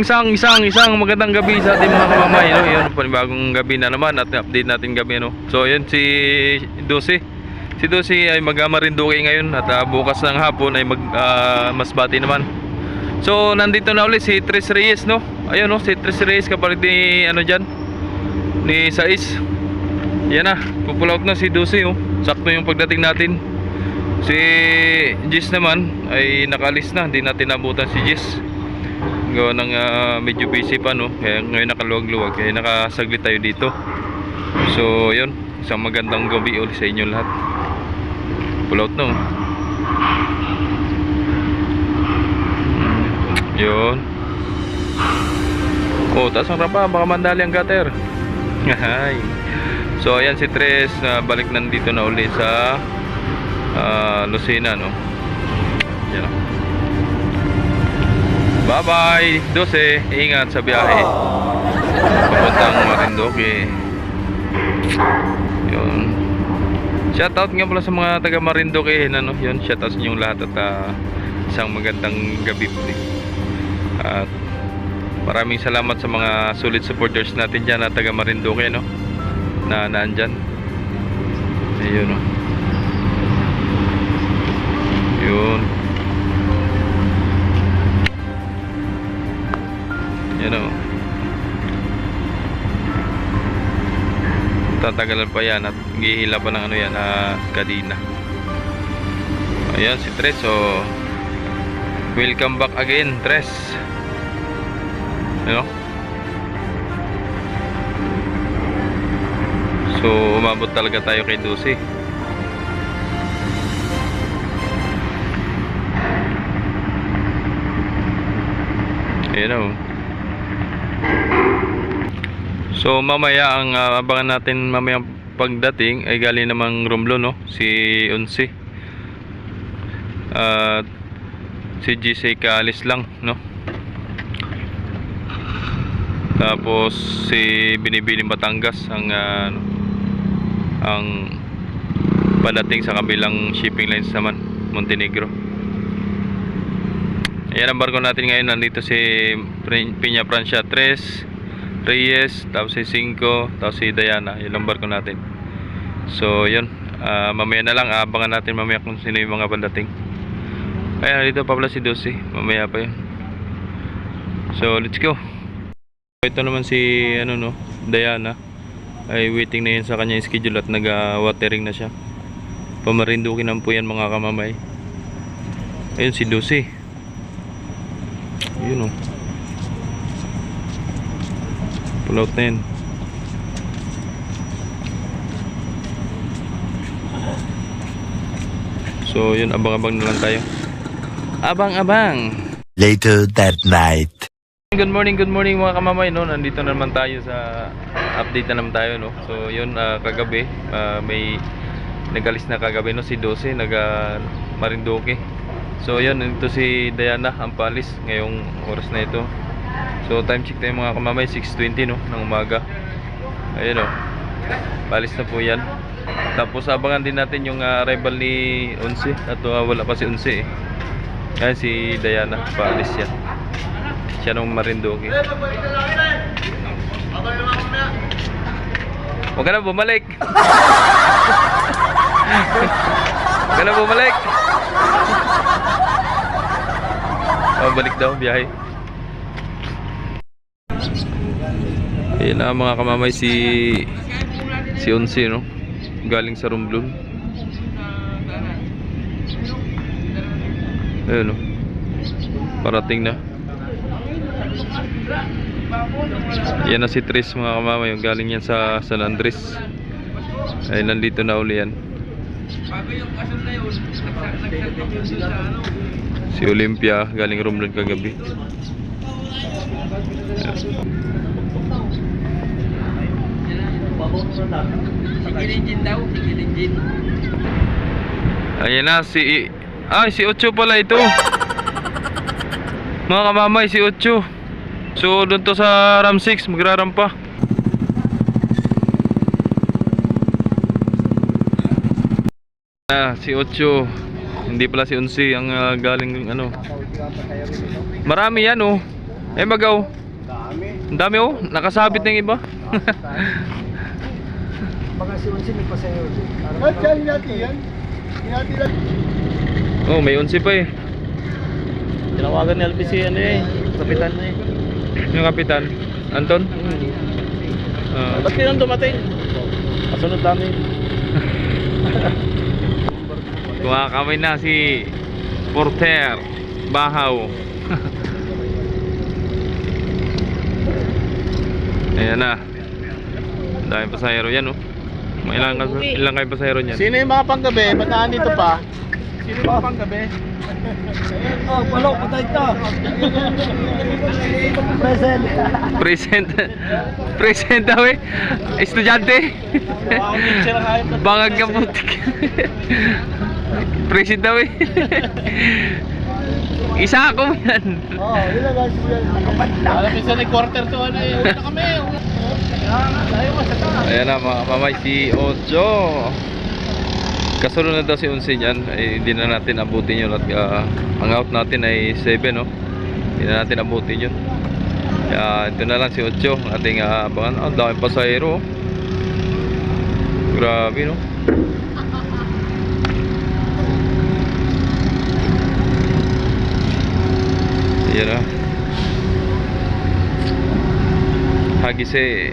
isang isang isang magandang gabi sa ating mga kamamay no. Yun, panibagong gabi na naman at update natin gabi no. So yun si Dosi. Si Dosi ay mag-amarinduki ngayon at ah, bukas ng hapon ay mag ah, masbati naman. So nandito na ulit si Tres Reyes no. Ayun no, si Tres Reyes kapalit ni ano diyan ni Sais. Yan na, pupull out na si Dosi oh. Sakto yung pagdating natin. Si Jis naman ay nakalis na, hindi natin nabutan si Jis. Gawa ng ah, medyo busy pa no, kaya ngayon nakaluwag-luwag, kaya nakasaglit tayo dito. So, yun, isang magandang gabi ulit sa inyo lahat. Pull out no. Yun. Oh, taas ang rapa, baka mandali ang gutter. Hay. So, ayan si Tres, na balik nandito na uli sa ah, Lucena, no? Yan o. Bye-bye! 12, ingat sa biyahe. Papuntang Marindoque. Yun. Shoutout nga pala sa mga taga Marindoque, ano? Yun, shoutout sa inyong lahat at ah, isang magandang gabi po. At maraming salamat sa mga solid supporters natin dyan na taga Marindoque, no? Na naandyan. Ayun, no? Yun. Yan o. Tatagalan pa yan at gihila pa ng ano yan, ah, kadina. Ayan si Tres, so welcome back again, Tres. Ano? So, umabot talaga tayo kay Dusi. Ayan o. So mamaya ang ah, abangan natin mamayang pagdating ay galing namang Romlo no si Unsi. At si GC Kaalis lang no. Tapos si Binibining Batangas ang ano, ang padating sa kabilang shipping lines naman Montenegro. Ayan ang barko natin ngayon. Nandito si Piña Francia 3, Reyes, tapos si 5, tapos si Diana. Yun ang barko natin. So, yun. Ah, mamaya na lang. Abangan natin mamaya kung sino yung mga bandating. Ayan, dito pa pala si Dosi. Mamaya pa yun. So, let's go. Ito naman si, ano no, Diana. Ay waiting na yun sa kanya schedule at nag-watering na siya. Pamarindukin lang po yan mga kamamay. Ayun si Dosi. Yun o. Pull out na yan. So yun, abang-abang na lang tayo. Abang-abang! Later that night. Good morning, good morning mga kamamay no. Nandito na naman tayo sa update na naman tayo no. So yun ah, kagabi ah, may nagalis na kagabi no si 12 naga Marinduque. So yun nandito si Diana ang palis ngayong oras na ito. So time check tayo mga kamamay 6:20 no ng umaga. Ayun oh. Palis na po yan. Tapos abangan din natin yung ah, arrival ni Unsi. At ah, wala pa si Unsi eh. Ayan si Diana, paalis yan. Siya nung Marinduque. Huwag ka na bumalik. Huwag ka na bumalik. Oh, balik daw, biyahe. Ayun na mga kamamay si si Onsi no. Galing sa Romblon. Ayun no. Parating na. Yan na si Tris mga kamamay, galing yan sa San Andres. Ay nandito na uli yan. Si Olympia galing Romblon kagabi. Sigilin daw, sigilin Ayan na si Ay si Ocho pala ito. Mga kamamay si Ocho. So doon to sa Ram 6 magrarampa. Ah, si Ocho. Hindi pala si Unsi ang ah, galing ano. Marami yan oh. Eh, magaw. Dami. Ang dami oh. Nakasabit na yung iba. Mga si Unsi may pasayo. At yan natin yan. Hinati lang. oh, may unsi pa eh. Tinawagan ni LBC ano eh, kapitan na eh. Yung kapitan. Anton? Ah. Ba't kailan dumating? Kasunod namin. Kumakamay na si Porter Bahaw. Ayan na. Ang daming pasahero yan, oh. Ilang, ilang kayo pasahero niyan? Sino yung mga panggabi? Ba't nandito pa? Sino yung mga panggabi? Oh, palo, patay ka. Present. Present. Present daw eh. Estudyante. Bangag ka putik. Present daw eh. Isa ako yan. Oh, yun lang guys. Alam mo sa quarter to ano eh. Una kami. Ayan na mga mamay si Ocho. Kasunod na daw si Unsi niyan, ay hindi na natin abutin yun at ah, ang out natin ay 7 no. Hindi na natin abutin yun. Kaya ito na lang si Ocho, ang ating uh, abangan. Ang daming pasahero. oh. Grabe no. Ayan na. Hagise.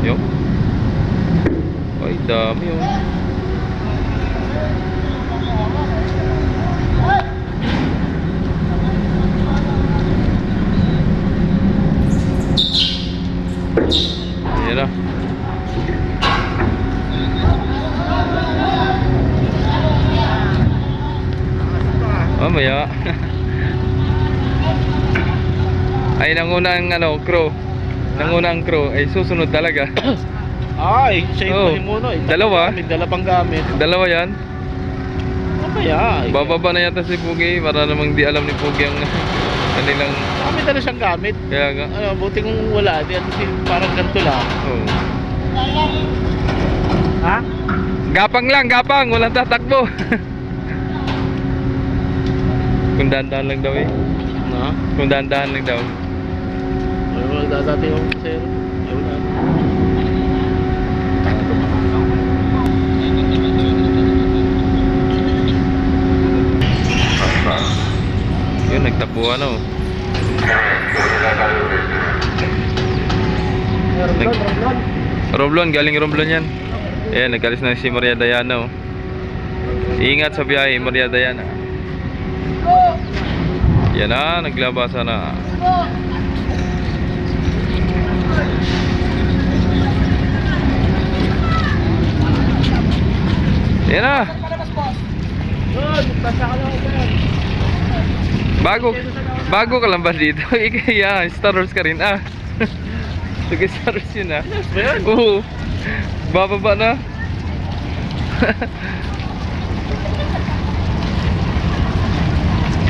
Yo. Ay, dami oh. Ayan na. Mamaya. Nangunang ano, crew. Nangunang crew. Ay, susunod talaga. Ay, siya Oh, yung muna eh. dalawa? May dala pang gamit. Dalawa yan. Ano kaya? Bababa na yata si Pugi para namang di alam ni Pugi ang kanilang Kami dala siyang gamit. kaya nga. Ano, buti kung wala. Di ano si parang ganito lang. Oh. Ha? Gapang lang, gapang, walang tatakbo. Kung dahan-dahan lang daw eh. Na? Kung dahan-dahan lang daw. Nagdadati yung sir? Ayaw na. Yun, nagtapuan oh. Romblon, Romblon. Romblon, galing Romblon yan. Ayan, nagkalis na si Maria Diana oh. Ingat sa biyahe, Maria Diana. Yan na, naglabasa na. Yan na. Bago, bago ka lang ba dito? Yan, Star Wars ka rin ah. Sige, Star Wars yun ah. Oo. Bababa na.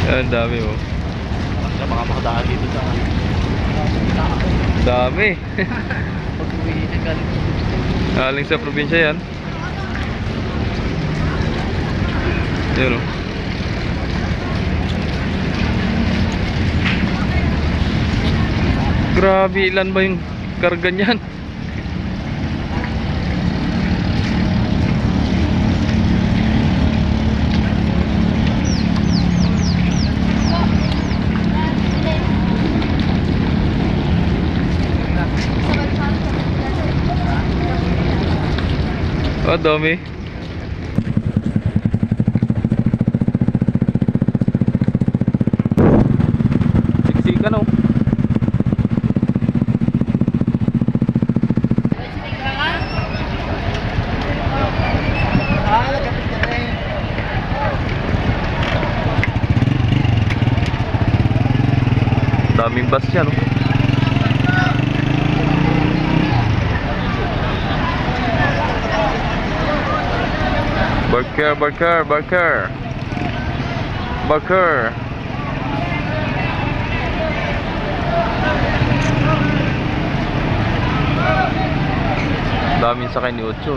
Ang dami oh. Sa mga makadaan dito sa Dami. siya galing. Galing sa probinsya yan. Yun. Grabe, ilan ba yung karga niyan? Oh, dami. Siksikan oh. Daming bus yan oh. Barker, Barker, Barker. Barker. Daming sakay ni Ocho.